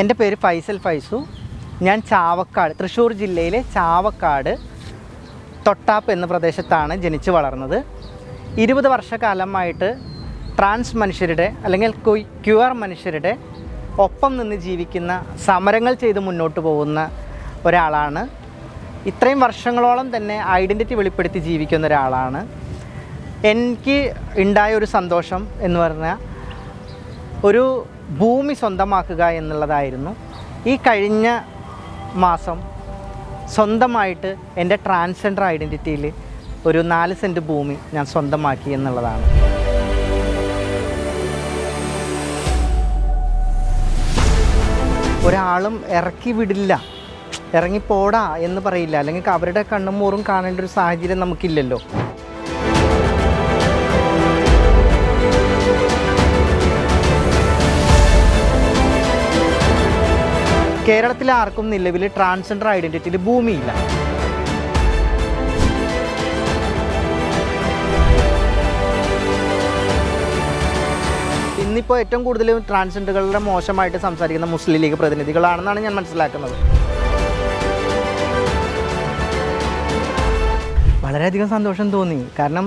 എന്റെ പേര് ഫൈസൽ ഫൈസു. ഞാൻ ചാവക്കാട് തൃശ്ശൂർ ജില്ലയിലെ ചാവക്കാട് തൊട്ടാപ്പ് എന്ന പ്രദേശത്താണ് ജനിച്ചു വളർന്നത്. ഇരുപത് വർഷക്കാലമായിട്ട് ട്രാൻസ് മനുഷ്യരുടെ അല്ലെങ്കിൽ ക്യു ആർ മനുഷ്യരുടെ ഒപ്പം നിന്ന് ജീവിക്കുന്ന സമരങ്ങൾ ചെയ്ത് മുന്നോട്ട് പോകുന്ന ഒരാളാണ്. ഇത്രയും വർഷങ്ങളോളം തന്നെ ഐഡന്റിറ്റി വെളിപ്പെടുത്തി ജീവിക്കുന്ന ഒരാളാണ്. എനിക്ക് ഉണ്ടായ ഒരു സന്തോഷം എന്ന് പറഞ്ഞാൽ ഒരു ഭൂമി സ്വന്തമാക്കുക എന്നുള്ളതായിരുന്നു. ഈ കഴിഞ്ഞ മാസം സ്വന്തമായിട്ട് എന്റെ ട്രാൻസ്ജെൻഡർ ഐഡന്റിറ്റിയിൽ ഒരു നാല് സെന്റ് ഭൂമി ഞാൻ സ്വന്തമാക്കി എന്നുള്ളതാണ്. ഒരാളും ഇറക്കി വിടില്ല ഇറങ്ങിപ്പോടാ എന്ന് പറയില്ല. അല്ലെങ്കിൽ അവരുടെ കണ്ണും മോറും കാണേണ്ട ഒരു സാഹചര്യം നമുക്കില്ലല്ലോ. കേരളത്തിൽ ആർക്കും നിലവിൽ ട്രാൻസ്ജെൻഡർ ഐഡന്റിറ്റിയിൽ ഭൂമിയില്ല. ഇന്നിപ്പോൾ ഏറ്റവും കൂടുതൽ ട്രാൻസ്ജെൻഡറുകളുടെ മോശമായിട്ട് സംസാരിക്കുന്ന മുസ്ലിം ലീഗ് പ്രതിനിധികളാണെന്നാണ് ഞാൻ മനസ്സിലാക്കുന്നത്. വളരെയധികം സന്തോഷം തോന്നി. കാരണം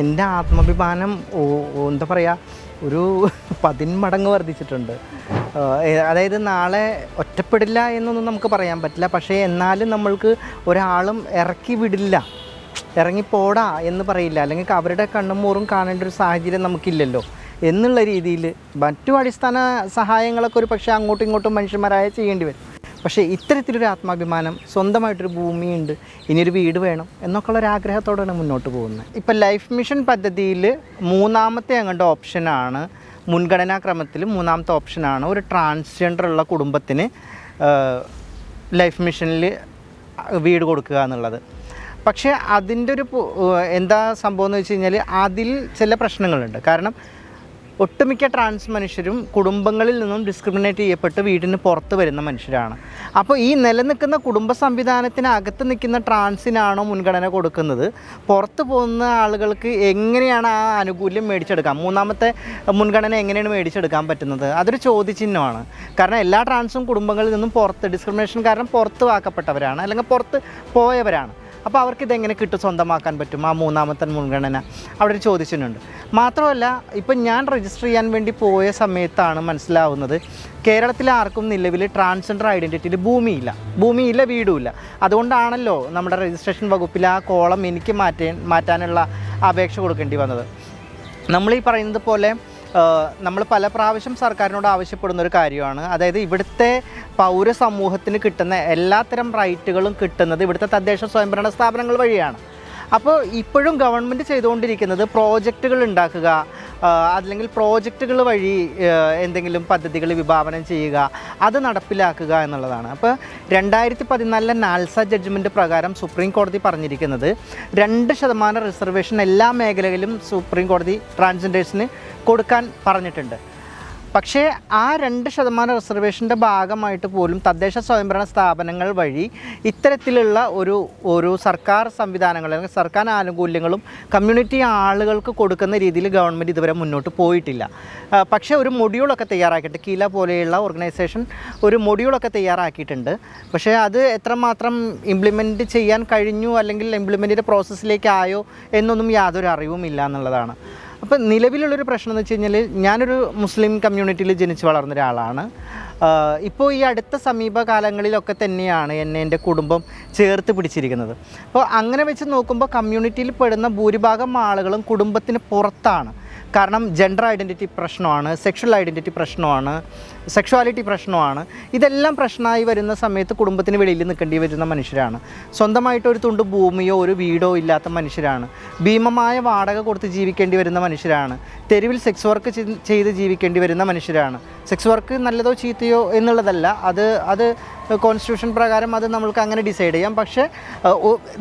എന്റെ ആത്മാഭിമാനം എന്താ പറയുക ഒരു പതിന്മടങ്ങ് വർദ്ധിച്ചിട്ടുണ്ട്. അതായത് നാളെ ഒറ്റപ്പെടില്ല എന്നൊന്നും നമുക്ക് പറയാൻ പറ്റില്ല. പക്ഷേ എന്നാലും നമ്മൾക്ക് ഒരാളും ഇറക്കി വിടില്ല. ഇറങ്ങിപ്പോടാ എന്ന് പറയില്ല. അല്ലെങ്കിൽ അവരുടെ കണ്ണും മൂറും കാണേണ്ട ഒരു സാഹചര്യം നമുക്കില്ലല്ലോ. എന്നുള്ള രീതിയിൽ മറ്റു അടിസ്ഥാന സഹായങ്ങളൊക്കെ ഒരു പക്ഷേ അങ്ങോട്ടും ഇങ്ങോട്ടും മനുഷ്യന്മാരായ ചെയ്യേണ്ടി വരും. പക്ഷേ ഇത്തരത്തിലൊരു ആത്മാഭിമാനം സ്വന്തമായിട്ടൊരു ഭൂമിയുണ്ട് ഇനിയൊരു വീട് വേണം എന്നൊക്കെയുള്ള ഒരു ആഗ്രഹത്തോടെയാണ് മുന്നോട്ട് പോകുന്നത്. ഇപ്പം ലൈഫ് മിഷൻ പദ്ധതിയിൽ മൂന്നാമത്തെ അങ്ങോട്ട് ഓപ്ഷനാണ് മുൻഗണനാ ക്രമത്തിൽ മൂന്നാമത്തെ ഓപ്ഷനാണ്. ഒരു ട്രാൻസ്ജെൻഡർ ഉള്ള കുടുംബത്തിന് ലൈഫ് മിഷനിൽ വീട് കൊടുക്കുക എന്നുള്ളത്. പക്ഷേ അതിന്റെ ഒരു എന്താ സംഭവം എന്ന് വെച്ച് കഴിഞ്ഞാൽ അതിൽ ചില പ്രശ്നങ്ങളുണ്ട്. കാരണം ഒട്ടുമിക്ക ട്രാൻസ് മനുഷ്യരും കുടുംബങ്ങളിൽ നിന്നും ഡിസ്ക്രിമിനേറ്റ് ചെയ്യപ്പെട്ട് വീടിന് പുറത്ത് വരുന്ന മനുഷ്യരാണ്. അപ്പോൾ ഈ നിലനിൽക്കുന്ന കുടുംബ സംവിധാനത്തിനകത്ത് നിൽക്കുന്ന ട്രാൻസിനാണോ മുൻഗണന കൊടുക്കുന്നത്? പുറത്ത് പോകുന്ന ആളുകൾക്ക് എങ്ങനെയാണ് ആ ആനുകൂല്യം മേടിച്ചെടുക്കാം? മൂന്നാമത്തെ മുൻഗണന എങ്ങനെയാണ് മേടിച്ചെടുക്കാൻ പറ്റുന്നത്? അതൊരു ചോദ്യചിഹ്നമാണ്. കാരണം എല്ലാ ട്രാൻസും കുടുംബങ്ങളിൽ നിന്നും പുറത്ത് ഡിസ്ക്രിമിനേഷൻ കാരണം പുറത്ത് വാക്കപ്പെട്ടവരാണ് അല്ലെങ്കിൽ പുറത്ത് പോയവരാണ്. അപ്പോൾ അവർക്ക് ഇതെങ്ങനെ കിട്ടും സ്വന്തമാക്കാൻ പറ്റും? ആ മൂന്നാമത്തെ മുൻഗണന. അവിടെ ഒരു ചോദിച്ചിട്ടുണ്ട് മാത്രമല്ല ഇപ്പം ഞാൻ രജിസ്റ്റർ ചെയ്യാൻ വേണ്ടി പോയ സമയത്താണ് മനസ്സിലാവുന്നത് കേരളത്തിലെ ആർക്കും നിലവിൽ ട്രാൻസ്ജെൻഡർ ഐഡന്റിറ്റിയിൽ ഭൂമിയില്ല. ഭൂമിയില്ല വീടുമില്ല. അതുകൊണ്ടാണല്ലോ നമ്മുടെ രജിസ്ട്രേഷൻ വകുപ്പിൽ ആ കോളം എനിക്ക് മാറ്റാൻ മാറ്റാനുള്ള അപേക്ഷ കൊടുക്കേണ്ടി വന്നത്. നമ്മൾ ഈ പറയുന്നത് പോലെ നമ്മൾ പല പ്രാവശ്യം സർക്കാരിനോട് ആവശ്യപ്പെടുന്ന ഒരു കാര്യമാണ്. അതായത് ഇവിടുത്തെ പൗരസമൂഹത്തിന് കിട്ടുന്ന എല്ലാത്തരം റൈറ്റുകളും കിട്ടുന്നത് ഇവിടുത്തെ തദ്ദേശ സ്വയംഭരണ സ്ഥാപനങ്ങൾ വഴിയാണ്. അപ്പോൾ ഇപ്പോഴും ഗവൺമെന്റ് ചെയ്തുകൊണ്ടിരിക്കുന്നത് പ്രോജക്റ്റുകൾ ഉണ്ടാക്കുക അല്ലെങ്കിൽ പ്രോജക്റ്റുകൾ വഴി എന്തെങ്കിലും പദ്ധതികൾ വിഭാവനം ചെയ്യുക അത് നടപ്പിലാക്കുക എന്നുള്ളതാണ്. അപ്പോൾ രണ്ടായിരത്തി പതിനാലിലെ നാൽസ ജഡ്ജ്മെന്റ് പ്രകാരം സുപ്രീം കോടതി പറഞ്ഞിരിക്കുന്നത് രണ്ട് ശതമാനം റിസർവേഷൻ എല്ലാ മേഖലകളിലും സുപ്രീം കോടതി ട്രാൻസ്ജെൻഡേഴ്സിന് കൊടുക്കാൻ പറഞ്ഞിട്ടുണ്ട്. പക്ഷേ ആ രണ്ട് ശതമാനം റിസർവേഷന്റെ ഭാഗമായിട്ട് പോലും തദ്ദേശ സ്വയംഭരണ സ്ഥാപനങ്ങൾ വഴി ഇത്തരത്തിലുള്ള ഒരു ഒരു സർക്കാർ സംവിധാനങ്ങൾ അല്ലെങ്കിൽ സർക്കാർ ആനുകൂല്യങ്ങളും കമ്മ്യൂണിറ്റി ആളുകൾക്ക് കൊടുക്കുന്ന രീതിയിൽ ഗവൺമെന്റ് ഇതുവരെ മുന്നോട്ട് പോയിട്ടില്ല. പക്ഷേ ഒരു മൊഡ്യൂളൊക്കെ തയ്യാറാക്കിയിട്ട് കീല പോലെയുള്ള ഓർഗനൈസേഷൻ ഒരു മൊഡ്യൂളൊക്കെ തയ്യാറാക്കിയിട്ടുണ്ട്. പക്ഷേ അത് എത്രമാത്രം ഇംപ്ലിമെന്റ് ചെയ്യാൻ കഴിഞ്ഞു അല്ലെങ്കിൽ ഇംപ്ലിമെന്റിന്റെ പ്രോസസ്സിലേക്കായോ എന്നൊന്നും യാതൊരു അറിവുമില്ല എന്നുള്ളതാണ്. അപ്പം നിലവിലുള്ളൊരു പ്രശ്നം എന്ന് വെച്ച് കഴിഞ്ഞാൽ ഞാനൊരു മുസ്ലിം കമ്മ്യൂണിറ്റിയിൽ ജനിച്ച് വളർന്ന ഒരാളാണ്. ഇപ്പോൾ ഈ അടുത്ത സമീപകാലങ്ങളിലൊക്കെ തന്നെയാണ് എന്നെ എന്റെ കുടുംബം ചേർത്ത് പിടിച്ചിരിക്കുന്നത്. അപ്പോൾ അങ്ങനെ വെച്ച് നോക്കുമ്പോൾ കമ്മ്യൂണിറ്റിയിൽ പെടുന്ന ഭൂരിഭാഗം ആളുകളും കുടുംബത്തിന് പുറത്താണ്. കാരണം ജെൻഡർ ഐഡന്റിറ്റി പ്രശ്നമാണ് സെക്ഷൽ ഐഡന്റിറ്റി പ്രശ്നമാണ് സെക്ഷുവാലിറ്റി പ്രശ്നമാണ്. ഇതെല്ലാം പ്രശ്നമായി വരുന്ന സമയത്ത് കുടുംബത്തിന് വെളിയിൽ നിൽക്കേണ്ടി വരുന്ന മനുഷ്യരാണ്. സ്വന്തമായിട്ട് ഒരു തുണ്ട് ഭൂമിയോ ഒരു വീടോ ഇല്ലാത്ത മനുഷ്യരാണ്. ഭീമമായ വാടക കൊടുത്ത് ജീവിക്കേണ്ടി വരുന്ന മനുഷ്യരാണ്. തെരുവിൽ സെക്സ് വർക്ക് ചെയ്ത് ജീവിക്കേണ്ടി വരുന്ന മനുഷ്യരാണ്. സെക്സ് വർക്ക് നല്ലതോ ചീത്തയോ എന്നുള്ളതല്ല. അത് അത് കോൺസ്റ്റിറ്റ്യൂഷൻ പ്രകാരം അത് നമ്മൾക്ക് അങ്ങനെ ഡിസൈഡ് ചെയ്യാം. പക്ഷേ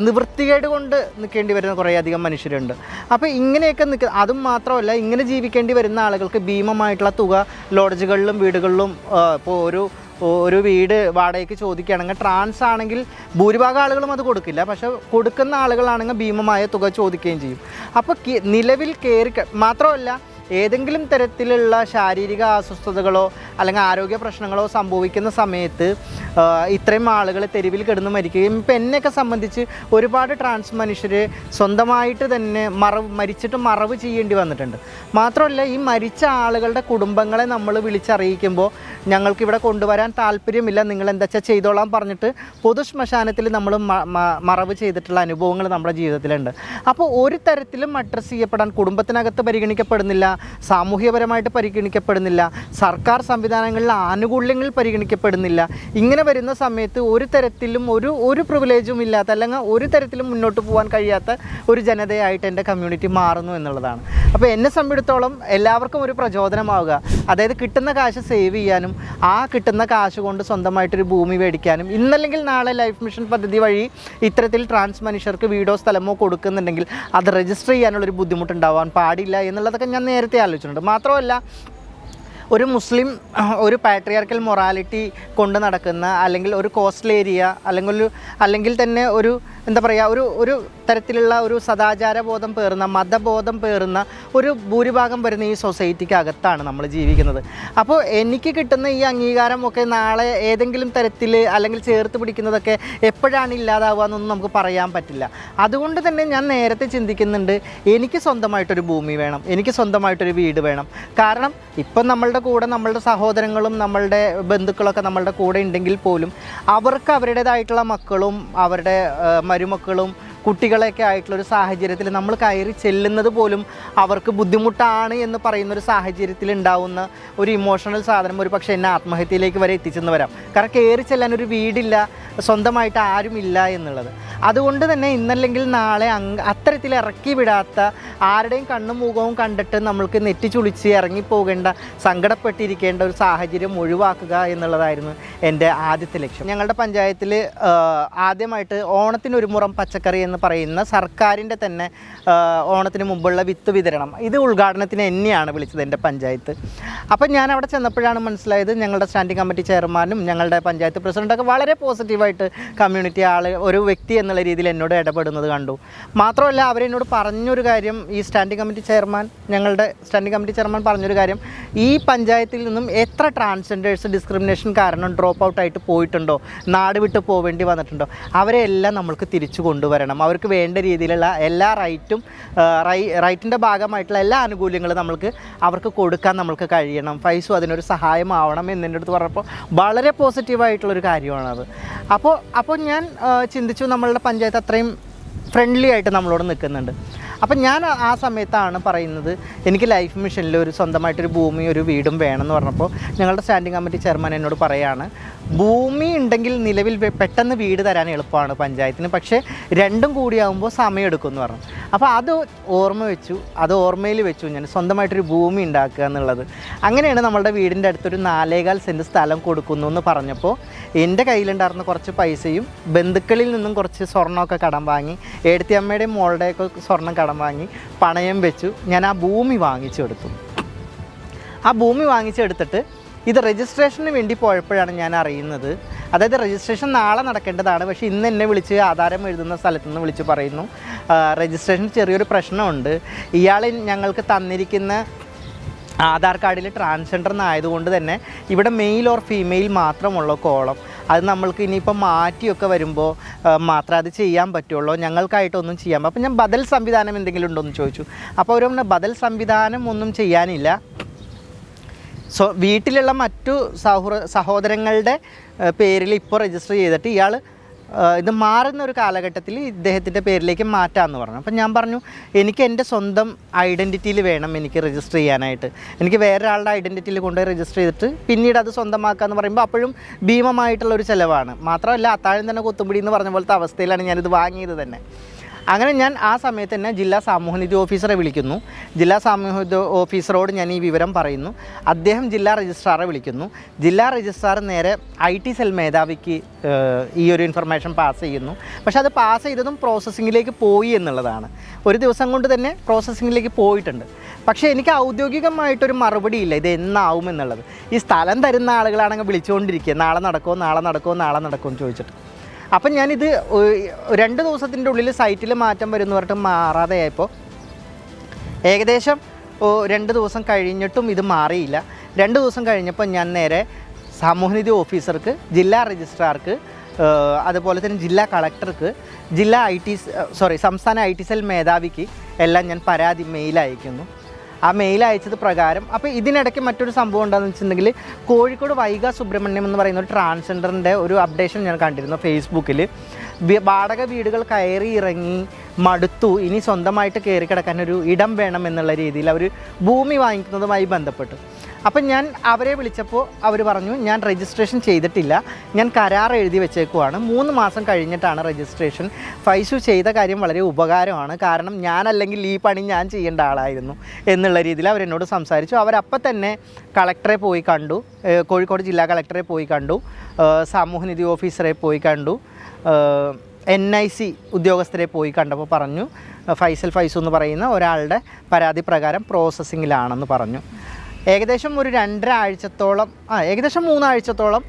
നിവൃത്തികേട് കൊണ്ട് നിൽക്കേണ്ടി വരുന്ന കുറേയധികം മനുഷ്യരുണ്ട്. അപ്പോൾ ഇങ്ങനെയൊക്കെ നിൽക്കുക അതും മാത്രമല്ല ഇങ്ങനെ ജീവിക്കേണ്ടി വരുന്ന ആളുകൾക്ക് ഭീമമായിട്ടുള്ള തുക ലോഡ്ജുകളിലും വീടുകളിലും ഇപ്പോൾ ഒരു ഒരു വീട് വാടകയ്ക്ക് ചോദിക്കുകയാണെങ്കിൽ ട്രാൻസ് ആണെങ്കിൽ ഭൂരിഭാഗം ആളുകളും അത് കൊടുക്കില്ല. പക്ഷേ കൊടുക്കുന്ന ആളുകളാണെങ്കിൽ ഭീമമായ തുക ചോദിക്കുകയും ചെയ്യും. അപ്പോൾ നിലവിൽ കയറി മാത്രമല്ല ഏതെങ്കിലും തരത്തിലുള്ള ശാരീരിക അസ്വസ്ഥതകളോ അല്ലെങ്കിൽ ആരോഗ്യ പ്രശ്നങ്ങളോ സംഭവിക്കുന്ന സമയത്ത് ഇത്രയും ആളുകൾ തെരുവിൽ കിടന്ന് മരിക്കുകയും ഇപ്പം എന്നെയൊക്കെ സംബന്ധിച്ച് ഒരുപാട് ട്രാൻസ് മനുഷ്യർ സ്വന്തമായിട്ട് തന്നെ മറവ് മരിച്ചിട്ട് മറവ് ചെയ്യേണ്ടി വന്നിട്ടുണ്ട്. മാത്രമല്ല ഈ മരിച്ച ആളുകളുടെ കുടുംബങ്ങളെ നമ്മൾ വിളിച്ചറിയിക്കുമ്പോൾ ഞങ്ങൾക്ക് ഇവിടെ കൊണ്ടുവരാൻ താല്പര്യമില്ല നിങ്ങൾ എന്താ വെച്ചാൽ ചെയ്തോളാം പറഞ്ഞിട്ട് പൊതു ശ്മശാനത്തിൽ നമ്മൾ മറവ് ചെയ്തിട്ടുള്ള അനുഭവങ്ങൾ നമ്മുടെ ജീവിതത്തിലുണ്ട്. അപ്പോൾ ഒരു തരത്തിലും അഡ്രസ്സ് ചെയ്യപ്പെടാൻ കുടുംബത്തിനകത്ത് പരിഗണിക്കപ്പെടുന്നില്ല. സാമൂഹ്യപരമായിട്ട് പരിഗണിക്കപ്പെടുന്നില്ല. സർക്കാർ സംവിധാനങ്ങളിൽ ആനുകൂല്യങ്ങൾ പരിഗണിക്കപ്പെടുന്നില്ല. ഇങ്ങനെ വരുന്ന സമയത്ത് ഒരു തരത്തിലും ഒരു ഒരു പ്രിവിലേജും ഇല്ലാത്ത അല്ലെങ്കിൽ ഒരു തരത്തിലും മുന്നോട്ട് പോകാൻ കഴിയാത്ത ഒരു ജനതയായിട്ട് എന്റെ കമ്മ്യൂണിറ്റി മാറുന്നു എന്നുള്ളതാണ്. അപ്പോൾ എന്നെ സംബന്ധിച്ചിടത്തോളം എല്ലാവർക്കും ഒരു പ്രചോദനമാവുക. അതായത് കിട്ടുന്ന കാശ് സേവ് ചെയ്യാനും ആ കിട്ടുന്ന കാശ് കൊണ്ട് സ്വന്തമായിട്ടൊരു ഭൂമി മേടിക്കാനും ഇന്നല്ലെങ്കിൽ നാളെ ലൈഫ് മിഷൻ പദ്ധതി വഴി ഇത്തരത്തിൽ ട്രാൻസ് മനുഷ്യർക്ക് വീടോ സ്ഥലമോ കൊടുക്കുന്നുണ്ടെങ്കിൽ അത് രജിസ്റ്റർ ചെയ്യാനുള്ളൊരു ബുദ്ധിമുട്ടുണ്ടാവാൻ പാടില്ല എന്നുള്ളതൊക്കെ ഞാൻ നേരത്തെ ആലോചിച്ചിട്ടുണ്ട്. മാത്രമല്ല ഒരു മുസ്ലിം ഒരു പാട്രിയാർക്കൽ മൊറാലിറ്റി കൊണ്ട് നടക്കുന്ന അല്ലെങ്കിൽ ഒരു കോസ്റ്റൽ ഏരിയ അല്ലെങ്കിൽ ഒരു അല്ലെങ്കിൽ തന്നെ ഒരു എന്താ പറയുക ഒരു ഒരു തരത്തിലുള്ള ഒരു സദാചാര ബോധം പേറുന്ന മതബോധം പേറുന്ന ഒരു ഭൂരിഭാഗം വരുന്ന ഈ സൊസൈറ്റിക്ക് അകത്താണ് നമ്മൾ ജീവിക്കുന്നത്. അപ്പോൾ എനിക്ക് കിട്ടുന്ന ഈ അംഗീകാരമൊക്കെ നാളെ ഏതെങ്കിലും തരത്തിൽ അല്ലെങ്കിൽ ചേർത്ത് പിടിക്കുന്നതൊക്കെ എപ്പോഴാണ് ഇല്ലാതാവുക എന്നൊന്നും നമുക്ക് പറയാൻ പറ്റില്ല. അതുകൊണ്ട് തന്നെ ഞാൻ നേരത്തെ ചിന്തിക്കുന്നുണ്ട് എനിക്ക് സ്വന്തമായിട്ടൊരു ഭൂമി വേണം എനിക്ക് സ്വന്തമായിട്ടൊരു വീട് വേണം. കാരണം ഇപ്പം നമ്മളുടെ കൂടെ നമ്മളുടെ സഹോദരങ്ങളും നമ്മളുടെ ബന്ധുക്കളൊക്കെ നമ്മളുടെ കൂടെ ഉണ്ടെങ്കിൽ പോലും അവർക്ക് അവരുടേതായിട്ടുള്ള മക്കളും അവരുടെ മരുമക്കളും കുട്ടികളെയൊക്കെ ആയിട്ടുള്ള ഒരു സാഹചര്യത്തിൽ നമ്മൾ കയറി ചെല്ലുന്നത് പോലും അവർക്ക് ബുദ്ധിമുട്ടാണ് എന്ന് പറയുന്ന ഒരു സാഹചര്യത്തിൽ ഉണ്ടാവുന്ന ഒരു ഇമോഷണൽ സാധനം ഒരു പക്ഷേ എന്നെ ആത്മഹത്യയിലേക്ക് വരെ എത്തിച്ചെന്ന് വരാം. കാരണം കയറി ചെല്ലാൻ ഒരു വീടില്ല സ്വന്തമായിട്ട് ആരുമില്ല എന്നുള്ളത്. അതുകൊണ്ട് തന്നെ ഇന്നല്ലെങ്കിൽ നാളെ അങ് അത്തരത്തിൽ ഇറക്കി വിടാത്ത ആരുടെയും കണ്ണും മുഖവും കണ്ടിട്ട് നമ്മൾക്ക് നെറ്റി ചുളിച്ച് ഇറങ്ങിപ്പോകേണ്ട സങ്കടപ്പെട്ടിരിക്കേണ്ട ഒരു സാഹചര്യം ഒഴിവാക്കുക എന്നുള്ളതായിരുന്നു എന്റെ ആദ്യത്തെ ലക്ഷ്യം. ഞങ്ങളുടെ പഞ്ചായത്തിൽ ആദ്യമായിട്ട് ഓണത്തിനൊരു മുറം പച്ചക്കറി എന്ന് പറയുന്ന സർക്കാരിന്റെ തന്നെ ഓണത്തിന് മുമ്പുള്ള വിത്ത് വിതരണം. ഇത് ഉദ്ഘാടനത്തിന് എന്നെയാണ് വിളിച്ചത് എന്റെ പഞ്ചായത്ത്. അപ്പം ഞാൻ അവിടെ ചെന്നപ്പോഴാണ് മനസ്സിലായത് ഞങ്ങളുടെ സ്റ്റാൻഡിംഗ് കമ്മിറ്റി ചെയർമാനും ഞങ്ങളുടെ പഞ്ചായത്ത് പ്രസിഡന്റൊക്കെ വളരെ പോസിറ്റീവായിട്ട് കമ്മ്യൂണിറ്റി ആൾ ഒരു വ്യക്തി എന്നുള്ള രീതിയിൽ എന്നോട് ഇടപെടുന്നത് കണ്ടു. മാത്രമല്ല അവരെന്നോട് പറഞ്ഞൊരു കാര്യം ഈ സ്റ്റാൻഡിംഗ് കമ്മിറ്റി ചെയർമാൻ ഞങ്ങളുടെ സ്റ്റാൻഡിംഗ് കമ്മിറ്റി ചെയർമാൻ പറഞ്ഞൊരു കാര്യം ഈ പഞ്ചായത്തിൽ നിന്നും എത്ര ട്രാൻസ്ജെൻഡേഴ്സ് ഡിസ്ക്രിമിനേഷൻ കാരണം ഡ്രോപ്പ് ഔട്ടായിട്ട് പോയിട്ടുണ്ടോ? നാട് വിട്ട് പോവേണ്ടി വന്നിട്ടുണ്ടോ? അവരെല്ലാം നമ്മൾക്ക് തിരിച്ചു കൊണ്ടുവരണം. അവർക്ക് വേണ്ട രീതിയിലുള്ള എല്ലാ റൈറ്റും റൈ റൈറ്റിന്റെ ഭാഗമായിട്ടുള്ള എല്ലാ ആനുകൂല്യങ്ങളും നമ്മൾക്ക് അവർക്ക് കൊടുക്കാൻ നമ്മൾക്ക് കഴിയണം. ഫൈസും അതിനൊരു സഹായമാവണം എന്നെ അടുത്ത് പറഞ്ഞപ്പോൾ വളരെ പോസിറ്റീവായിട്ടുള്ളൊരു കാര്യമാണത്. അപ്പോൾ അപ്പോൾ ഞാൻ ചിന്തിച്ചു നമ്മളുടെ പഞ്ചായത്ത് അത്രയും ഫ്രണ്ട്ലി ആയിട്ട് നമ്മളോട് നിൽക്കുന്നുണ്ട്. അപ്പം ഞാൻ ആ- സമയത്താണ് പറയുന്നത് എനിക്ക് ലൈഫ് മിഷനിൽ ഒരു സ്വന്തമായിട്ടൊരു ഭൂമി ഒരു വീടും വേണമെന്ന് പറഞ്ഞപ്പോൾ ഞങ്ങളുടെ സ്റ്റാൻഡിംഗ് കമ്മിറ്റി ചെയർമാൻ എന്നോട് പറയാണ് ഭൂമി ഉണ്ടെങ്കിൽ നിലവിൽ പെട്ടെന്ന് വീട് തരാൻ എളുപ്പമാണ് പഞ്ചായത്തിന്. പക്ഷേ രണ്ടും കൂടിയാകുമ്പോൾ സമയമെടുക്കും എന്ന് പറഞ്ഞു. അപ്പോൾ അത് ഓർമ്മ വെച്ചു. അത് ഓർമ്മയിൽ വെച്ചു. ഞാൻ സ്വന്തമായിട്ടൊരു ഭൂമി ഉണ്ടാക്കുക എന്നുള്ളത്. അങ്ങനെയാണ് നമ്മളുടെ വീടിന്റെ അടുത്തൊരു നാലേകാൽ സെന്റ് സ്ഥലം കൊടുക്കുന്നു എന്ന് പറഞ്ഞപ്പോൾ എന്റെ കയ്യിലുണ്ടായിരുന്ന കുറച്ച് പൈസയും ബന്ധുക്കളിൽ നിന്നും കുറച്ച് സ്വർണമൊക്കെ കടം വാങ്ങി ഏടത്തിയമ്മയുടെയും മോളുടെയൊക്കെ സ്വർണം കടം വാങ്ങി പണയം വെച്ചു. ഞാൻ ആ ഭൂമി വാങ്ങിച്ചു കൊടുത്തു ആ ഭൂമി വാങ്ങിച്ചെടുത്തിട്ട് ഇത് രജിസ്ട്രേഷന് വേണ്ടി പോയപ്പോഴാണ് ഞാൻ അറിയുന്നത്. അതായത് രജിസ്ട്രേഷൻ നാളെ നടക്കേണ്ടതാണ്. പക്ഷേ ഇന്ന് എന്നെ വിളിച്ച് ആധാരം എഴുതുന്ന സ്ഥലത്തു നിന്ന് വിളിച്ച് പറയുന്നു. രജിസ്ട്രേഷൻ ചെറിയൊരു പ്രശ്നമുണ്ട്. ഇയാൾ ഞങ്ങൾക്ക് തന്നിരിക്കുന്ന ആധാർ കാർഡിൽ ട്രാൻസ്ജെൻഡർ എന്നായതുകൊണ്ട് തന്നെ ഇവിടെ മെയിൽ ഓർ ഫീമെയിൽ മാത്രമുള്ള കോളം. അത് നമ്മൾക്ക് ഇനിയിപ്പോൾ മാറ്റിയൊക്കെ വരുമ്പോൾ മാത്രമേ അത് ചെയ്യാൻ പറ്റുള്ളൂ. ഞങ്ങൾക്കായിട്ടൊന്നും ചെയ്യാൻ അപ്പോൾ ഞാൻ ബദൽ സംവിധാനം എന്തെങ്കിലും ഉണ്ടോ എന്ന് ചോദിച്ചു. അപ്പോൾ അവർ ബദൽ സംവിധാനം ഒന്നും ചെയ്യാനില്ല. സോ വീട്ടിലുള്ള മറ്റു സൗഹൃ സഹോദരങ്ങളുടെ പേരിൽ ഇപ്പോൾ രജിസ്റ്റർ ചെയ്തിട്ട് ഇയാൾ ഇത് മാറുന്ന ഒരു കാലഘട്ടത്തിൽ ഇദ്ദേഹത്തിന്റെ പേരിലേക്ക് മാറ്റാമെന്ന് പറഞ്ഞു. അപ്പം ഞാൻ പറഞ്ഞു എനിക്ക് എന്റെ സ്വന്തം ഐഡന്റിറ്റിയിൽ വേണം എനിക്ക് രജിസ്റ്റർ ചെയ്യാനായിട്ട്. എനിക്ക് വേറെ ഐഡന്റിറ്റിയിൽ കൊണ്ടുപോയി രജിസ്റ്റർ ചെയ്തിട്ട് പിന്നീട് അത് സ്വന്തമാക്കുക എന്ന് പറയുമ്പോൾ അപ്പോഴും ഭീമമായിട്ടുള്ള ഒരു ചിലവാണ്. മാത്രമല്ല അത്താഴം തന്നെ കൊത്തുപിടി എന്ന് പറഞ്ഞ പോലത്തെ അവസ്ഥയിലാണ് ഞാനിത് വാങ്ങിയത് തന്നെ. അങ്ങനെ ഞാൻ ആ സമയത്ത് തന്നെ ജില്ലാ സാമൂഹ്യനിധി ഓഫീസറെ വിളിക്കുന്നു. ജില്ലാ സാമൂഹ്യനിധി ഓഫീസറോട് ഞാൻ ഈ വിവരം പറയുന്നു. അദ്ദേഹം ജില്ലാ രജിസ്ട്രാറെ വിളിക്കുന്നു. ജില്ലാ രജിസ്ട്രാർ നേരെ ഐ ടി സെൽ മേധാവിക്ക് ഈ ഒരു ഇൻഫർമേഷൻ പാസ് ചെയ്യുന്നു. പക്ഷേ അത് പാസ് ചെയ്തതും പ്രോസസ്സിങ്ങിലേക്ക് പോയി എന്നുള്ളതാണ്. ഒരു ദിവസം കൊണ്ട് തന്നെ പ്രോസസ്സിങ്ങിലേക്ക് പോയിട്ടുണ്ട്. പക്ഷേ എനിക്ക് ഔദ്യോഗികമായിട്ടൊരു മറുപടി ഇല്ല ഇത് എന്നാവും എന്നുള്ളത്. ഈ സ്ഥലം തരുന്ന ആളുകളാണെങ്കിൽ വിളിച്ചുകൊണ്ടിരിക്കുക. നാളെ നടക്കുമോ നാളെ നടക്കുമോ നാളെ നടക്കുമോ എന്ന് ചോദിച്ചിട്ട്. അപ്പം ഞാനിത് രണ്ട് ദിവസത്തിന്റെ ഉള്ളിൽ സൈറ്റിൽ മാറ്റം വരുന്ന പറഞ്ഞിട്ട് മാറാതെ ആയപ്പോൾ ഏകദേശം രണ്ട് ദിവസം കഴിഞ്ഞിട്ടും ഇത് മാറിയില്ല. രണ്ട് ദിവസം കഴിഞ്ഞപ്പോൾ ഞാൻ നേരെ സാമൂഹ്യനിധി ഓഫീസർക്ക് ജില്ലാ രജിസ്ട്രാർക്ക് അതുപോലെ തന്നെ ജില്ലാ കളക്ടർക്ക് ജില്ലാ ഐ ടി സോറി സംസ്ഥാന ഐ ടി സെൽ മേധാവിക്ക് എല്ലാം ഞാൻ പരാതി മെയിൽ അയക്കുന്നു. ആ മെയിൽ അയച്ചത് പ്രകാരം. അപ്പോൾ ഇതിനിടയ്ക്ക് മറ്റൊരു സംഭവം ഉണ്ടെന്ന് വെച്ചിട്ടുണ്ടെങ്കിൽ കോഴിക്കോട് വൈഗ സുബ്രഹ്മണ്യം എന്ന് പറയുന്ന ഒരു ട്രാൻസ്ജെൻഡറിന്റെ ഒരു അപ്ഡേഷൻ ഞാൻ കണ്ടിരുന്നു ഫേസ്ബുക്കിൽ വാടക വീടുകൾ കയറി ഇറങ്ങി മടുത്തു ഇനി സ്വന്തമായിട്ട് കയറി കിടക്കാൻ ഒരു ഇടം വേണം എന്നുള്ള രീതിയിൽ അവർ ഭൂമി വാങ്ങിക്കുന്നതുമായി ബന്ധപ്പെട്ട്. അപ്പം ഞാൻ അവരെ വിളിച്ചപ്പോൾ അവർ പറഞ്ഞു ഞാൻ രജിസ്ട്രേഷൻ ചെയ്തിട്ടില്ല. ഞാൻ കരാർ എഴുതി വെച്ചേക്കുവാണ്. മൂന്ന് മാസം കഴിഞ്ഞിട്ടാണ് രജിസ്ട്രേഷൻ ഫൈസു ചെയ്ത കാര്യം വളരെ ഉപകാരമാണ്. കാരണം ഞാനല്ലെങ്കിൽ ഈ പണി ഞാൻ ചെയ്യേണ്ട ആളായിരുന്നു. എന്നുള്ള രീതിയിൽ അവരെന്നോട് സംസാരിച്ചു. അവരപ്പം തന്നെ കളക്ടറെ പോയി കണ്ടു. കോഴിക്കോട് ജില്ലാ കളക്ടറെ പോയി കണ്ടു. സാമൂഹ്യനിധി ഓഫീസറെ പോയി കണ്ടു. എൻ ഐ സി ഉദ്യോഗസ്ഥരെ പോയി കണ്ടപ്പോൾ പറഞ്ഞു ഫൈസൽ ഫൈസു എന്ന് പറയുന്ന ഒരാളുടെ പരാതി പ്രകാരം പ്രോസസ്സിങ്ങിലാണെന്ന് പറഞ്ഞു. ഏകദേശം ഒരു രണ്ടര ആഴ്ചത്തോളം ആ ഏകദേശം മൂന്നാഴ്ചത്തോളം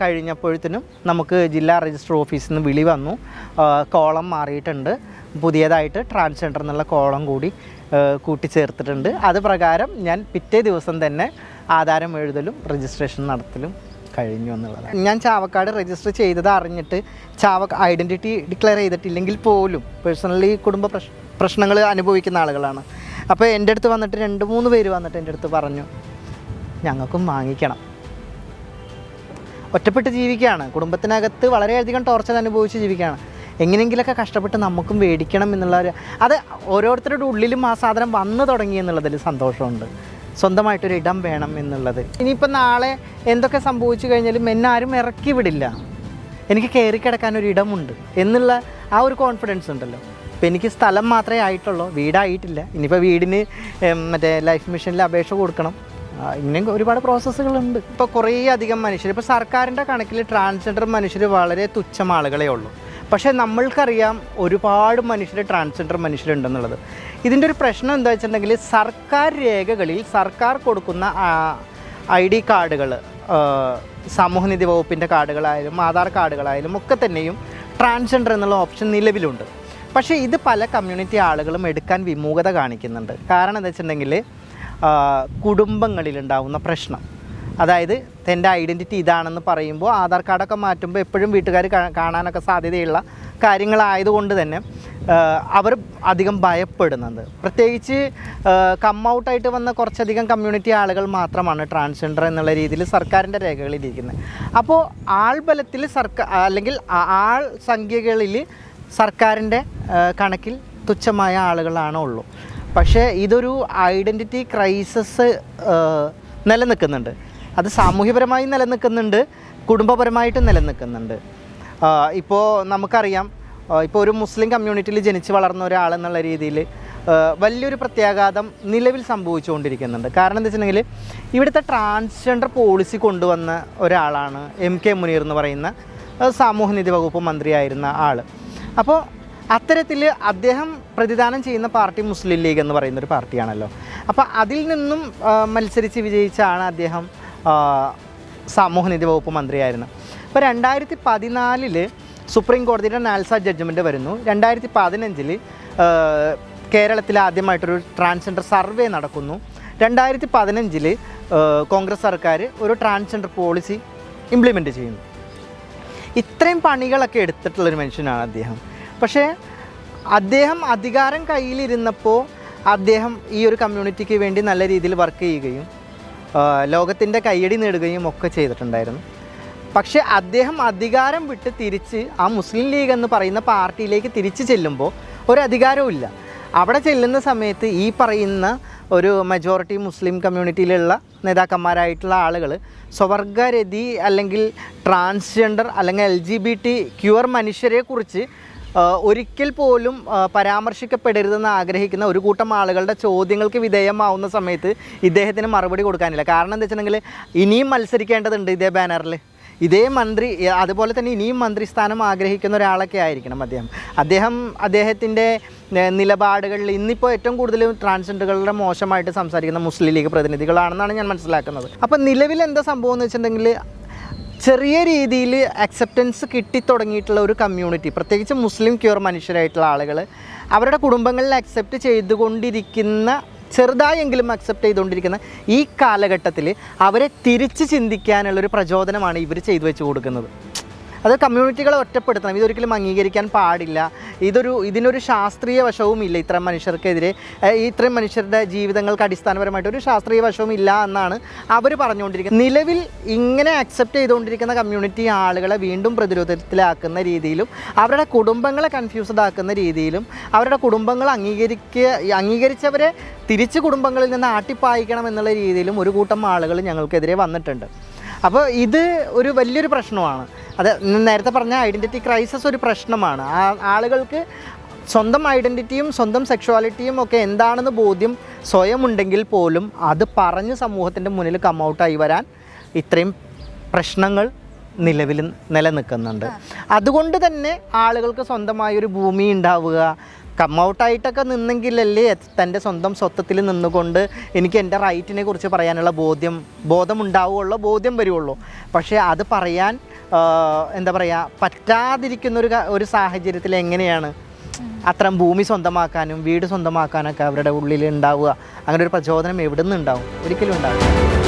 കഴിഞ്ഞപ്പോഴത്തേനും നമുക്ക് ജില്ലാ രജിസ്റ്റർ ഓഫീസിൽ നിന്ന് വിളി വന്നു. കോളം മാറിയിട്ടുണ്ട്. പുതിയതായിട്ട് ട്രാൻസ്ജെൻഡർ എന്നുള്ള കോളം കൂടി കൂട്ടിച്ചേർത്തിട്ടുണ്ട്. അത് പ്രകാരം ഞാൻ പിറ്റേ ദിവസം തന്നെ ആധാരം എഴുതലും രജിസ്ട്രേഷൻ നടത്തലും കഴിഞ്ഞു എന്നുള്ളതാണ്. ഞാൻ ചാവക്കാട് രജിസ്റ്റർ ചെയ്തത് അറിഞ്ഞിട്ട് ചാവ ഐഡന്റിറ്റി ഡിക്ലെയർ ചെയ്തിട്ടില്ലെങ്കിൽ പോലും പേഴ്സണലി കുടുംബ പ്രശ് പ്രശ്നങ്ങൾ അനുഭവിക്കുന്ന ആളുകളാണ്. അപ്പോൾ എന്റെ അടുത്ത് വന്നിട്ട് രണ്ട് മൂന്ന് പേര് വന്നിട്ട് എന്റെ അടുത്ത് പറഞ്ഞു ഞങ്ങൾക്കും വാങ്ങിക്കണം. ഒറ്റപ്പെട്ട് ജീവിക്കുകയാണ്. കുടുംബത്തിനകത്ത് വളരെയധികം ടോർച്ചർ അനുഭവിച്ച് ജീവിക്കുകയാണ്. എങ്ങനെയെങ്കിലൊക്കെ കഷ്ടപ്പെട്ട് നമുക്കും മേടിക്കണം എന്നുള്ള ഒരു അത് ഓരോരുത്തരുടെ ഉള്ളിലും ആ സാധനം വന്നു തുടങ്ങി എന്നുള്ളതിൽ സന്തോഷമുണ്ട്. സ്വന്തമായിട്ടൊരു ഇടം വേണം എന്നുള്ളത്. ഇനിയിപ്പോൾ നാളെ എന്തൊക്കെ സംഭവിച്ചു കഴിഞ്ഞാലും എന്നെ ആരും ഇറക്കി വിടില്ല. എനിക്ക് കയറി കിടക്കാൻ ഒരു ഇടമുണ്ട് എന്നുള്ള ആ ഒരു കോൺഫിഡൻസ് ഉണ്ടല്ലോ. ഇപ്പം എനിക്ക് സ്ഥലം മാത്രമേ ആയിട്ടുള്ളൂ. വീടായിട്ടില്ല. ഇനിയിപ്പോൾ വീടിന് മറ്റേ ലൈഫ് മിഷനിൽ അപേക്ഷ കൊടുക്കണം. ഇങ്ങനെ ഒരുപാട് പ്രോസസ്സുകളുണ്ട് ഇപ്പോൾ കുറേ അധികം മനുഷ്യർ ഇപ്പോൾ സർക്കാരിന്റെ കണക്കിൽ ട്രാൻസ്ജെൻഡർ മനുഷ്യർ വളരെ തുച്ഛം ആളുകളേ ഉള്ളൂ. പക്ഷേ നമ്മൾക്കറിയാം ഒരുപാട് മനുഷ്യർ ട്രാൻസ്ജെൻഡർ മനുഷ്യരുണ്ടെന്നുള്ളത്. ഇതിന്റെ ഒരു പ്രശ്നം എന്താ വെച്ചിട്ടുണ്ടെങ്കിൽ സർക്കാർ രേഖകളിൽ സർക്കാർ കൊടുക്കുന്ന ഐ ഡി കാർഡുകൾ സാമൂഹ്യനിധി വകുപ്പിന്റെ കാർഡുകളായാലും ആധാർ കാർഡുകളായാലും ഒക്കെ തന്നെയും ട്രാൻസ്ജെൻഡർ എന്നുള്ള ഓപ്ഷൻ നിലവിലുണ്ട്. പക്ഷേ ഇത് പല കമ്മ്യൂണിറ്റി ആളുകളും എടുക്കാൻ വിമുഖത കാണിക്കുന്നുണ്ട്. കാരണം എന്താ വെച്ചിട്ടുണ്ടെങ്കിൽ കുടുംബങ്ങളിലുണ്ടാവുന്ന പ്രശ്നം. അതായത് തന്റെ ഐഡന്റിറ്റി ഇതാണെന്ന് പറയുമ്പോൾ ആധാർ കാർഡൊക്കെ മാറ്റുമ്പോൾ എപ്പോഴും വീട്ടുകാർ കാണാനൊക്കെ സാധ്യതയുള്ള കാര്യങ്ങളായതുകൊണ്ട് തന്നെ അവർ അധികം ഭയപ്പെടുന്നുണ്ട്. പ്രത്യേകിച്ച് കം ഔട്ടായിട്ട് വന്ന കുറച്ചധികം കമ്മ്യൂണിറ്റി ആളുകൾ മാത്രമാണ് ട്രാൻസ്ജെൻഡർ എന്നുള്ള രീതിയിൽ സർക്കാരിന്റെ രേഖകളിലിരിക്കുന്നത് അപ്പോൾ ആൾബലത്തിൽ സർക്കാർ അല്ലെങ്കിൽ ആൾ സംഖ്യകളിൽ സർക്കാരിന്റെ കണക്കിൽ തുച്ഛമായ ആളുകളാണോ ഉള്ളൂ. പക്ഷേ ഇതൊരു ഐഡന്റിറ്റി ക്രൈസിസ് നിലനിൽക്കുന്നുണ്ട്. അത് സാമൂഹ്യപരമായി നിലനിൽക്കുന്നുണ്ട് കുടുംബപരമായിട്ട് നിലനിൽക്കുന്നുണ്ട്. ഇപ്പോൾ നമുക്കറിയാം ഇപ്പോൾ ഒരു മുസ്ലിം കമ്മ്യൂണിറ്റിയിൽ ജനിച്ച് വളർന്ന ഒരാൾ എന്നുള്ള രീതിയിൽ വലിയൊരു പ്രത്യാഘാതം നിലവിൽ സംഭവിച്ചുകൊണ്ടിരിക്കുന്നുണ്ട്. കാരണം എന്താ വെച്ചിട്ടുണ്ടെങ്കിൽ ഇവിടുത്തെ ട്രാൻസ്ജെൻഡർ പോളിസി കൊണ്ടുവന്ന ഒരാളാണ് എം കെ മുനീർ എന്ന് പറയുന്ന സാമൂഹ്യനീതി വകുപ്പ് മന്ത്രിയായിരുന്ന ആൾ അപ്പോൾ അത്തരത്തിൽ അദ്ദേഹം പ്രതിദാനം ചെയ്യുന്ന പാർട്ടി മുസ്ലിം ലീഗ് എന്ന് പറയുന്ന ഒരു പാർട്ടിയാണല്ലോ. അപ്പോൾ അതിൽ നിന്നും മത്സരിച്ച് വിജയിച്ചാണ് അദ്ദേഹം സാമൂഹ്യനീതി വകുപ്പ് മന്ത്രിയായിരുന്നത് അപ്പോൾ രണ്ടായിരത്തി പതിനാലിൽ സുപ്രീം കോടതിയുടെ നാൽസ ജഡ്ജ്മെന്റ് വരുന്നു. രണ്ടായിരത്തി പതിനഞ്ചിൽ കേരളത്തിൽ ആദ്യമായിട്ടൊരു ട്രാൻസ്ജെൻഡർ സർവേ നടക്കുന്നു. രണ്ടായിരത്തി പതിനഞ്ചിൽ കോൺഗ്രസ് സർക്കാർ ഒരു ട്രാൻസ്ജെൻഡർ പോളിസി ഇംപ്ലിമെന്റ് ചെയ്യുന്നു. ഇത്രയും പണികളൊക്കെ എടുത്തിട്ടുള്ളൊരു മനുഷ്യനാണ് അദ്ദേഹം. പക്ഷേ അദ്ദേഹം അധികാരം കയ്യിലിരുന്നപ്പോൾ അദ്ദേഹം ഈ ഒരു കമ്മ്യൂണിറ്റിക്ക് വേണ്ടി നല്ല രീതിയിൽ വർക്ക് ചെയ്യുകയും ലോകത്തിന്റെ കയ്യടി നേടുകയും ഒക്കെ ചെയ്തിട്ടുണ്ടായിരുന്നു. പക്ഷേ അദ്ദേഹം അധികാരം വിട്ട് തിരിച്ച് ആ മുസ്ലിം ലീഗ് എന്ന് പറയുന്ന പാർട്ടിയിലേക്ക് തിരിച്ച് ചെല്ലുമ്പോൾ ഒരു അധികാരവും അവിടെ ചെല്ലുന്ന സമയത്ത് ഈ പറയുന്ന ഒരു മെജോറിറ്റി മുസ്ലിം കമ്മ്യൂണിറ്റിയിലുള്ള നേതാക്കന്മാരായിട്ടുള്ള ആളുകൾ സ്വവർഗരതി അല്ലെങ്കിൽ ട്രാൻസ്ജെൻഡർ അല്ലെങ്കിൽ L G B T queer മനുഷ്യരെക്കുറിച്ച് കുറിച്ച് ഒരിക്കൽ പോലും പരാമർശിക്കപ്പെടരുതെന്ന് ആഗ്രഹിക്കുന്ന ഒരു കൂട്ടം ആളുകളുടെ ചോദ്യങ്ങൾക്ക് വിധേയമാവുന്ന സമയത്ത് ഇദ്ദേഹത്തിന് മറുപടി കൊടുക്കാനില്ല. കാരണം എന്താ വെച്ചിട്ടുണ്ടെങ്കിൽ ഇനിയും മത്സരിക്കേണ്ടതുണ്ട് ഇതേ ബാനറിൽ ഇതേ മന്ത്രി അതുപോലെ തന്നെ ഇനിയും മന്ത്രിസ്ഥാനം ആഗ്രഹിക്കുന്ന ഒരാളൊക്കെ ആയിരിക്കണം അദ്ദേഹം. അദ്ദേഹം അദ്ദേഹത്തിന്റെ നിലപാടുകളിൽ ഇന്നിപ്പോൾ ഏറ്റവും കൂടുതൽ ട്രാൻസ്ജെൻഡറുകളുടെ മോശമായിട്ട് സംസാരിക്കുന്ന മുസ്ലിം ലീഗ് പ്രതിനിധികളാണെന്നാണ് ഞാൻ മനസ്സിലാക്കുന്നത്. അപ്പോൾ നിലവിൽ എന്താ സംഭവം എന്ന് വെച്ചിട്ടുണ്ടെങ്കിൽ ചെറിയ രീതിയിൽ അക്സെപ്റ്റൻസ് കിട്ടിത്തുടങ്ങിയിട്ടുള്ള ഒരു കമ്മ്യൂണിറ്റി പ്രത്യേകിച്ച് മുസ്ലിം ക്യൂർ മനുഷ്യരായിട്ടുള്ള ആളുകൾ അവരുടെ കുടുംബങ്ങളിൽ അക്സെപ്റ്റ് ചെയ്തുകൊണ്ടിരിക്കുന്ന ചെറുതായെങ്കിലും അക്സെപ്റ്റ് ചെയ്തുകൊണ്ടിരിക്കുന്ന ഈ കാലഘട്ടത്തിൽ അവരെ തിരിച്ച് ചിന്തിക്കാനുള്ളൊരു പ്രചോദനമാണ് ഇവർ ചെയ്തു വെച്ച് കൊടുക്കുന്നത്. അത് കമ്മ്യൂണിറ്റികളെ ഒറ്റപ്പെടുത്തണം. ഇതൊരിക്കലും അംഗീകരിക്കാൻ പാടില്ല. ഇതൊരു ഇതിനൊരു ശാസ്ത്രീയ വശവും ഇല്ല ഇത്തരം മനുഷ്യർക്കെതിരെ. ഇത്രയും മനുഷ്യരുടെ ജീവിതങ്ങൾക്ക് അടിസ്ഥാനപരമായിട്ട് ഒരു ശാസ്ത്രീയ വശവും ഇല്ല എന്നാണ് അവർ പറഞ്ഞുകൊണ്ടിരിക്കുന്നത് നിലവിൽ ഇങ്ങനെ അക്സെപ്റ്റ് ചെയ്തുകൊണ്ടിരിക്കുന്ന കമ്മ്യൂണിറ്റി ആളുകളെ വീണ്ടും പ്രതിരോധത്തിലാക്കുന്ന രീതിയിലും അവരുടെ കുടുംബങ്ങളെ കൺഫ്യൂസ്ഡ് ആക്കുന്ന രീതിയിലും അവരുടെ കുടുംബങ്ങൾ അംഗീകരിക്കുക അംഗീകരിച്ചവരെ തിരിച്ച് കുടുംബങ്ങളിൽ നിന്ന് ആട്ടിപ്പായിക്കണം എന്നുള്ള രീതിയിലും ഒരു കൂട്ടം ആളുകൾ ഞങ്ങൾക്കെതിരെ വന്നിട്ടുണ്ട്. അപ്പോൾ ഇത് ഒരു വലിയൊരു പ്രശ്നമാണ്. അത് നേരത്തെ പറഞ്ഞ ഐഡന്റിറ്റി ക്രൈസിസ് ഒരു പ്രശ്നമാണ്. ആ ആളുകൾക്ക് സ്വന്തം ഐഡന്റിറ്റിയും സ്വന്തം സെക്ഷുവാലിറ്റിയും ഒക്കെ എന്താണെന്ന് ബോധ്യം സ്വയം ഉണ്ടെങ്കിൽ പോലും അത് പറഞ്ഞ് സമൂഹത്തിന്റെ മുന്നിൽ കം ഔട്ടായി വരാൻ ഇത്രയും പ്രശ്നങ്ങൾ നിലവിൽ നിലനിൽക്കുന്നുണ്ട്. അതുകൊണ്ട് തന്നെ ആളുകൾക്ക് സ്വന്തമായൊരു ഭൂമി ഉണ്ടാവുക കമ്മൗട്ടായിട്ടൊക്കെ നിന്നെങ്കിലല്ലേ തന്റെ സ്വന്തം സ്വത്വത്തിൽ നിന്നുകൊണ്ട് എനിക്ക് എന്റെ റൈറ്റിനെ കുറിച്ച് പറയാനുള്ള ബോധ്യം ബോധമുണ്ടാവുകയുള്ളൂ ബോധ്യം വരുവുള്ളൂ പക്ഷേ അത് പറയാൻ എന്താ പറയുക പറ്റാതിരിക്കുന്ന ഒരു ഒരു സാഹചര്യത്തിൽ എങ്ങനെയാണ് അത്തരം ഭൂമി സ്വന്തമാക്കാനും വീട് സ്വന്തമാക്കാനൊക്കെ അവരുടെ ഉള്ളിൽ ഉണ്ടാവുക? അങ്ങനെ ഒരു പ്രചോദനം എവിടെ നിന്ന് ഉണ്ടാവും? ഒരിക്കലും ഉണ്ടാവില്ല.